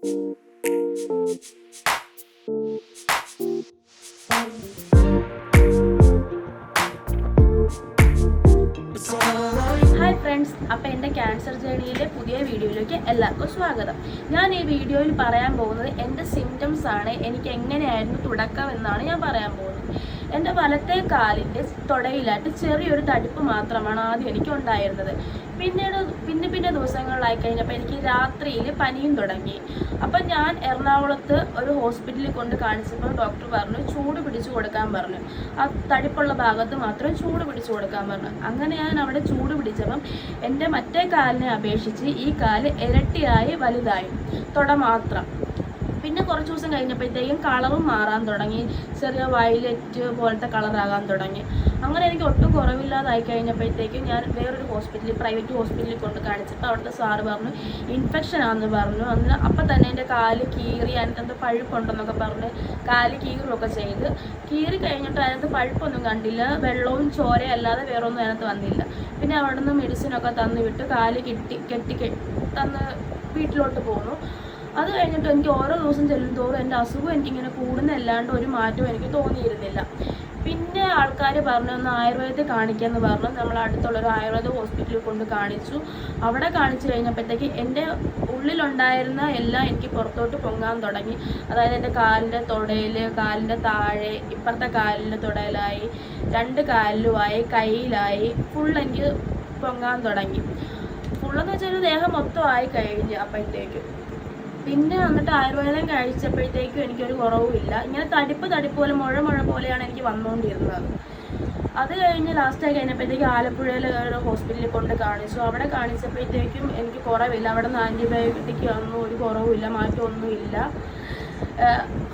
Hi friends അപ്പോൾ എന്റെ cancer ജേണിയിലെ പുതിയ വീഡിയോയിലേക്ക് എല്ലാവർക്കും സ്വാഗതം. ഞാൻ ഈ വീഡിയോയിൽ പറയാൻ പോകുന്നത് എന്റെ സിംറ്റംസ് ആണ് എനിക്ക് എങ്ങനെയായിരുന്നു തുടക്കം എന്നാണ് ഞാൻ പറയാൻ പോകുന്നത്. എന്റെ വലത്തെ കാലിന്റെ തുടയിലായിട്ട് ചെറിയൊരു തടിപ്പ് മാത്രമാണ് ആദ്യം എനിക്ക് ഉണ്ടായിരുന്നത് പിന്നീട് പിന്നെ പിന്നെ ദിവസങ്ങളിലായി കഴിഞ്ഞപ്പോൾ എനിക്ക് രാത്രിയിൽ പനിയും തുടങ്ങി. അപ്പം ഞാൻ എറണാകുളത്ത് ഒരു ഹോസ്പിറ്റലിൽ കൊണ്ട് കാണിച്ചപ്പോൾ ഡോക്ടർ പറഞ്ഞു ചൂട് പിടിച്ചു കൊടുക്കാൻ പറഞ്ഞു. ആ തടിപ്പുള്ള ഭാഗത്ത് മാത്രം ചൂട് പിടിച്ചു കൊടുക്കാൻ പറഞ്ഞു. അങ്ങനെ ഞാൻ അവിടെ ചൂട് പിടിച്ചപ്പം എന്റെ മറ്റേ കാലിനെ അപേക്ഷിച്ച് ഈ കാൽ ഇരട്ടിയായി വലുതായി. തുട മാത്രം. പിന്നെ കുറച്ച് ദിവസം കഴിഞ്ഞപ്പോഴത്തേക്കും കളറും മാറാൻ തുടങ്ങി. ചെറിയ വയലറ്റ് പോലത്തെ കളറാകാൻ തുടങ്ങി. അങ്ങനെ എനിക്ക് ഒട്ടും കുറവില്ലാതായി കഴിഞ്ഞപ്പോഴത്തേക്കും ഞാൻ വേറൊരു ഹോസ്പിറ്റലിൽ പ്രൈവറ്റ് ഹോസ്പിറ്റലിൽ കൊണ്ട് കാണിച്ചപ്പോൾ അവിടുത്തെ സാറ് പറഞ്ഞു ഇൻഫെക്ഷൻ ആണെന്ന് പറഞ്ഞു. അന്ന് അപ്പം തന്നെ എന്റെ കാൽ കീറി അതിനകത്ത് പഴുപ്പുണ്ടെന്നൊക്കെ പറഞ്ഞ് കാൽ കീറുമൊക്കെ ചെയ്ത്. കീറി കഴിഞ്ഞിട്ട് അതിനകത്ത് പഴുപ്പൊന്നും കണ്ടില്ല. വെള്ളവും ചോരയും അല്ലാതെ വേറെ ഒന്നും അതിനകത്ത് വന്നില്ല. പിന്നെ അവിടെ നിന്ന് മെഡിസിനൊക്കെ തന്നു വിട്ട് കാൽ കെട്ടി കെട്ടി തന്ന് വീട്ടിലോട്ട് പോന്നു. അത് കഴിഞ്ഞിട്ട് എനിക്ക് ഓരോ ദിവസം ചെല്ലും തോറും എന്റെ അസുഖം എനിക്കിങ്ങനെ കൂടുന്നല്ലാണ്ട് ഒരു മാറ്റവും എനിക്ക് തോന്നിയിരുന്നില്ല. പിന്നെ ആൾക്കാർ പറഞ്ഞു ഒന്ന് ആയുർവേദത്തിൽ കാണിക്കാമെന്ന് പറഞ്ഞു. നമ്മൾ അടുത്തുള്ള ഒരു ആയുർവേദ ഹോസ്പിറ്റലിൽ കൊണ്ട് കാണിച്ചു. അവിടെ കാണിച്ചു കഴിഞ്ഞപ്പോഴത്തേക്ക് എന്റെ ഉള്ളിലുണ്ടായിരുന്ന എല്ലാം എനിക്ക് പുറത്തോട്ട് പൊങ്ങാൻ തുടങ്ങി. അതായത് എന്റെ കാലിന്റെ തുടയിൽ കാലിന്റെ താഴെ ഇപ്പുറത്തെ കാലിന്റെ തുടയിലായി രണ്ട് കാലിലുമായി കയ്യിലായി ഫുൾ എനിക്ക് പൊങ്ങാൻ തുടങ്ങി. ഫുള്ളെന്ന് വെച്ചാൽ ദേഹം മൊത്തം ആയി കഴിഞ്ഞ് അപ്പോഴത്തേക്കും. പിന്നെ വന്നിട്ട് ആയുർവേദം കഴിച്ചപ്പോഴത്തേക്കും എനിക്കൊരു കുറവുമില്ല ഇങ്ങനെ തടിപ്പ് തടിപ്പ് പോലെ മുഴ മുഴ പോലെയാണ് എനിക്ക് വന്നുകൊണ്ടിരുന്നത് അത് കഴിഞ്ഞ് ലാസ്റ്റ് ആയി കഴിഞ്ഞപ്പോഴത്തേക്ക് ആലപ്പുഴയിൽ ഒരു ഹോസ്പിറ്റലിൽ കൊണ്ട് കാണിച്ചു. അവിടെ കാണിച്ചപ്പോഴത്തേക്കും എനിക്ക് കുറവില്ല. അവിടെ നിന്ന് ആന്റിബയോട്ടിക് ഒന്നും ഒരു കുറവുമില്ല മാറ്റമൊന്നുമില്ല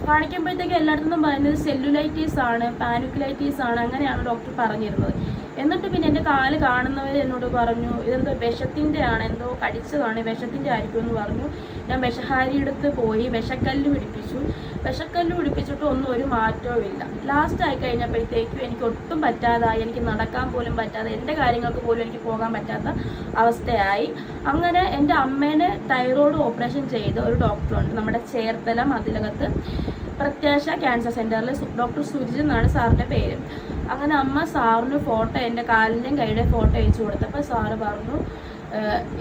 കാണിക്കുമ്പോഴത്തേക്ക് എല്ലായിടത്തും പറയുന്നത് സെല്ലുലൈറ്റീസ് ആണ് പാനുക്കുലൈറ്റീസ് ആണ് അങ്ങനെയാണ് ഡോക്ടർ പറഞ്ഞിരുന്നത്. എന്നിട്ട് പിന്നെ എന്റെ കാൽ കാണുന്നവർ എന്നോട് പറഞ്ഞു ഇതെന്തോ വിഷത്തിന്റെ ആണ് എന്തോ കടിച്ചതാണ് വിഷത്തിന്റെ ആയിരിക്കും എന്ന് പറഞ്ഞു. ഞാൻ വിഷഹാരിയെടുത്ത് പോയി വിഷക്കല്ല് പിടിപ്പിച്ചു. വിഷക്കല്ല് പിടിപ്പിച്ചിട്ട് ഒന്നും ഒരു മാറ്റവും ഇല്ല. ലാസ്റ്റ് ആയി കഴിഞ്ഞപ്പോഴത്തേക്കും എനിക്ക് ഒട്ടും പറ്റാതായി എനിക്ക് നടക്കാൻ പോലും പറ്റാതെ എന്റെ കാര്യങ്ങൾക്ക് പോലും എനിക്ക് പോകാൻ പറ്റാത്ത അവസ്ഥയായി. അങ്ങനെ എന്റെ അമ്മേനെ തൈറോയ്ഡ് ഓപ്പറേഷൻ ചെയ്ത ഒരു ഡോക്ടറുണ്ട് നമ്മുടെ ചേർത്തല മതിലകത്ത്. പ്രത്യാശ ക്യാൻസർ സെന്ററിൽ ഡോക്ടർ സുജിത് എന്നാണ് സാറിന്റെ പേര്. അങ്ങനെ അമ്മ സാറിന് ഫോട്ടോ എന്റെ കാലിന്റെയും കൈയുടെ ഫോട്ടോ അയച്ചു കൊടുത്തപ്പോൾ സാറ് പറഞ്ഞു "ഏഹ്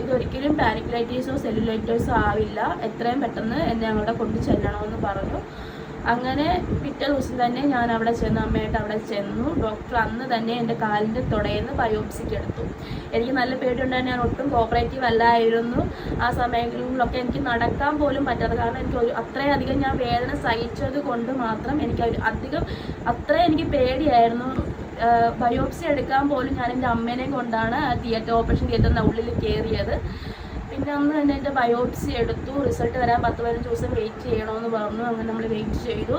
ഇതൊരിക്കലും പാനിക്കുലൈറ്റീസോ സെല്ലുലൈറ്റീസോ ആവില്ല. എത്രയും പെട്ടെന്ന് എന്നെ അവിടെ കൊണ്ട് ചെല്ലണമെന്ന് പറഞ്ഞു. അങ്ങനെ പിറ്റേ ദിവസം തന്നെ ഞാൻ അവിടെ ചെന്ന് അമ്മയായിട്ട് അവിടെ ചെന്നു. ഡോക്ടർ അന്ന് തന്നെ എന്റെ കാലിന്റെ തുടയെന്ന് ബയോപ്സിക്ക് എടുത്തു. എനിക്ക് നല്ല പേടിയുണ്ടായിരുന്നു. ഞാൻ ഒട്ടും കോപ്പറേറ്റീവ് അല്ലായിരുന്നു. ആ സമയങ്ങളിലൊക്കെ എനിക്ക് നടക്കാൻ പോലും പറ്റാതെ കാരണം എനിക്ക് ഒരു അത്രയധികം ഞാൻ വേദന സഹിച്ചത് കൊണ്ട് മാത്രം എനിക്ക് അധികം അത്ര എനിക്ക് പേടിയായിരുന്നു. ബയോപ്സി എടുക്കാൻ പോലും ഞാൻ എന്റെ അമ്മേനെ കൊണ്ടാണ് തിയേറ്റർ ഓപ്പറേഷൻ തിയേറ്ററിന്റെ ഉള്ളിൽ കയറിയത്. പിന്നെ അന്ന് തന്നെ എന്റെ ബയോപ്സി എടുത്തു. റിസൾട്ട് വരാൻ പത്ത് പതിനഞ്ച് ദിവസം വെയിറ്റ് ചെയ്യണമെന്ന് പറഞ്ഞു. അങ്ങനെ നമ്മൾ വെയിറ്റ് ചെയ്തു.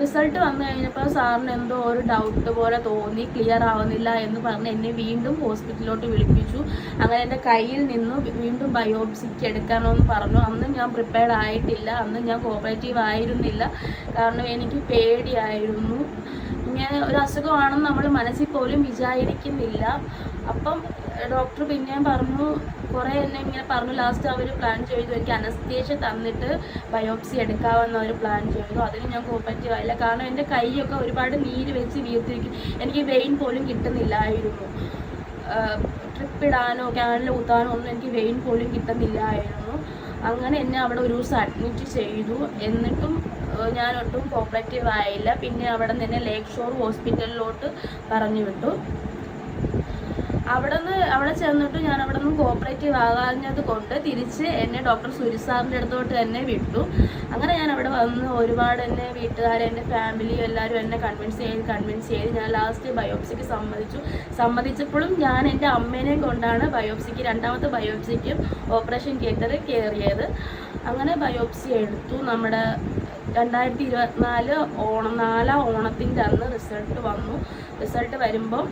റിസൾട്ട് വന്നു കഴിഞ്ഞപ്പോൾ സാറിന് എന്തോ ഒരു ഡൗട്ട് പോലെ തോന്നി. ക്ലിയർ ആവുന്നില്ല എന്ന് പറഞ്ഞ് എന്നെ വീണ്ടും ഹോസ്പിറ്റലിലോട്ട് വിളിപ്പിച്ചു. അങ്ങനെ എന്റെ കയ്യിൽ നിന്ന് വീണ്ടും ബയോപ്സിക്ക് എടുക്കണമെന്ന് പറഞ്ഞു. അന്ന് ഞാൻ പ്രിപ്പയർഡ് ആയിട്ടില്ല. അന്ന് ഞാൻ കോപ്പറേറ്റീവ് ആയിരുന്നില്ല. കാരണം എനിക്ക് പേടിയായിരുന്നു. ഇങ്ങനെ ഒരു അസുഖമാണെന്ന് നമ്മൾ മനസ്സിൽ പോലും വിചാരിക്കുന്നില്ല. അപ്പം ഡോക്ടർ പിന്നെയും പറഞ്ഞു കുറേ എന്നെ ഇങ്ങനെ പറഞ്ഞു ലാസ്റ്റ് അവർ പ്ലാൻ ചെയ്തു. എനിക്ക് അനസ്തേഷ്യ തന്നിട്ട് ബയോപ്സി എടുക്കാമെന്ന് അവർ പ്ലാൻ ചെയ്തു. അതിന് ഞാൻ കോപ്പറ്റീവ് ആയില്ല. കാരണം എന്റെ കൈയൊക്കെ ഒരുപാട് നീര് വെച്ച് വീർത്തിരിക്കും. എനിക്ക് വെയിൻ പോലും കിട്ടുന്നില്ലായിരുന്നു. ട്രിപ്പ് ഇടാനോ ക്യാനിൽ ഊത്താനോ ഒന്നും എനിക്ക് വെയിൻ പോലും കിട്ടുന്നില്ലായിരുന്നു. അങ്ങനെ എന്നെ അവിടെ ഒരു ദിവസം അഡ്മിറ്റ് ചെയ്തു. എന്നിട്ടും ഞാൻ ഒട്ടും കോപ്പറേറ്റീവ് ആയില്ല. പിന്നെ അവിടെ നിന്ന് തന്നെ ലേക്ക് ഷോർ ഹോസ്പിറ്റലിലോട്ട് പറഞ്ഞു വിട്ടു. അവിടെ നിന്ന് അവിടെ ചെന്നിട്ട് ഞാൻ അവിടെ നിന്ന് കോപ്പറേറ്റീവ് ആകാഞ്ഞത് കൊണ്ട് തിരിച്ച് എന്നെ ഡോക്ടർ സുരി സാറിന്റെ അടുത്തോട്ട് തന്നെ വിട്ടു. അങ്ങനെ ഞാൻ അവിടെ വന്ന് ഒരുപാട് എന്നെ വീട്ടുകാർ എന്റെ ഫാമിലി എല്ലാവരും എന്നെ കൺവിൻസ് ചെയ്ത് കൺവിൻസ് ചെയ്ത് ഞാൻ ലാസ്റ്റ് ബയോപ്സിക്ക് സമ്മതിച്ചു. സമ്മതിച്ചപ്പോഴും ഞാൻ എന്റെ അമ്മേനെയും കൊണ്ടാണ് ബയോപ്സിക്ക് രണ്ടാമത്തെ ബയോപ്സിക്കും ഓപ്പറേഷൻ തിയേറ്ററിൽ കയറിയത്. അങ്ങനെ ബയോപ്സി എടുത്തു. നമ്മുടെ രണ്ടായിരത്തി ഇരുപത്തിനാല് ഓണം നാലാം ഓണത്തിന്റെ അന്ന് റിസൾട്ട് വന്നു. റിസൾട്ട് വരുമ്പം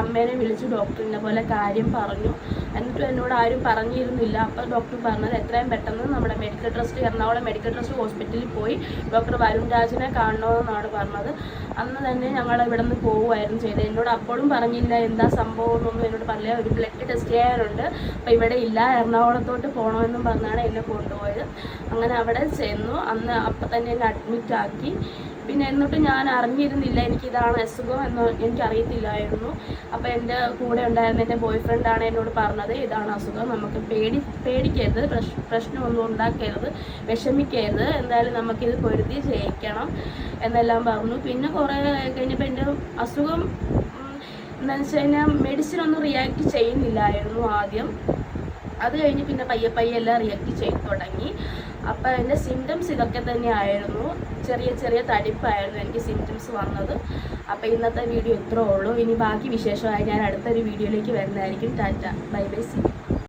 അമ്മേനെ വിളിച്ച് ഡോക്ടറിനെ പോലെ കാര്യം പറഞ്ഞു. എന്നിട്ടും എന്നോട് ആരും പറഞ്ഞിരുന്നില്ല. അപ്പോൾ ഡോക്ടർ പറഞ്ഞത് എത്രയും പെട്ടെന്ന് നമ്മുടെ medical trust Ernakulam medical trust ഹോസ്പിറ്റലിൽ പോയി ഡോക്ടർ വരുൺ രാജിനെ കാണണമെന്നാണ് പറഞ്ഞത്. അന്ന് തന്നെ ഞങ്ങൾ ഇവിടെ നിന്ന് പോവുമായിരുന്നു ചെയ്തത്. എന്നോട് അപ്പോഴും പറഞ്ഞില്ല എന്താ സംഭവം? എന്നൊന്നും എന്നോട് പറഞ്ഞില്ല. ഒരു ബ്ലഡ് ടെസ്റ്റ് ചെയ്യാനുണ്ട്. അപ്പോൾ ഇവിടെ ഇല്ല എറണാകുളത്തോട്ട് പോകണമെന്നും പറഞ്ഞാണ് എന്നെ കൊണ്ടുപോയത്. അങ്ങനെ അവിടെ ചെന്നു. അന്ന് അപ്പം തന്നെ എന്നെ അഡ്മിറ്റ് ആക്കി. പിന്നെ എന്നിട്ട് ഞാൻ അറിഞ്ഞിരുന്നില്ല എനിക്കിതാണ് അസുഖം എന്ന് എനിക്കറിയത്തില്ലായിരുന്നു. അപ്പോൾ എന്റെ കൂടെ ഉണ്ടായിരുന്ന എന്റെ ബോയ് ഫ്രണ്ടാണ് എന്നോട് പറഞ്ഞത് ഇതാണ് അസുഖം. നമുക്ക് പേടി പേടിക്കരുത്. പ്രശ് പ്രശ്നമൊന്നും ഉണ്ടാക്കരുത്. വിഷമിക്കരുത്. എന്തായാലും നമുക്കിത് പൊരുതി ജയിക്കണം. എന്നെല്ലാം പറഞ്ഞു. പിന്നെ കുറേ കഴിഞ്ഞപ്പോൾ എന്റെ അസുഖം എന്താണെന്ന് വെച്ച് കഴിഞ്ഞാൽ മെഡിസിൻ ഒന്നും റിയാക്ട് ചെയ്യുന്നില്ലായിരുന്നു ആദ്യം. അത് കഴിഞ്ഞ് പിന്നെ പയ്യെ പയ്യെ എല്ലാം റിയാക്ട് ചെയ്ത് തുടങ്ങി. അപ്പോൾ എന്റെ സിംറ്റംസ് ഇതൊക്കെ തന്നെയായിരുന്നു. ചെറിയ ചെറിയ തടിപ്പായിരുന്നു എനിക്ക് സിംറ്റംസ് വന്നത്. അപ്പോൾ ഇന്നത്തെ വീഡിയോ ഇത്രേ ഉള്ളൂ. ഇനി ബാക്കി വിശേഷമായി ഞാൻ അടുത്തൊരു വീഡിയോയിലേക്ക് വരുന്നതായിരിക്കും. ടാറ്റ. Bye bye see.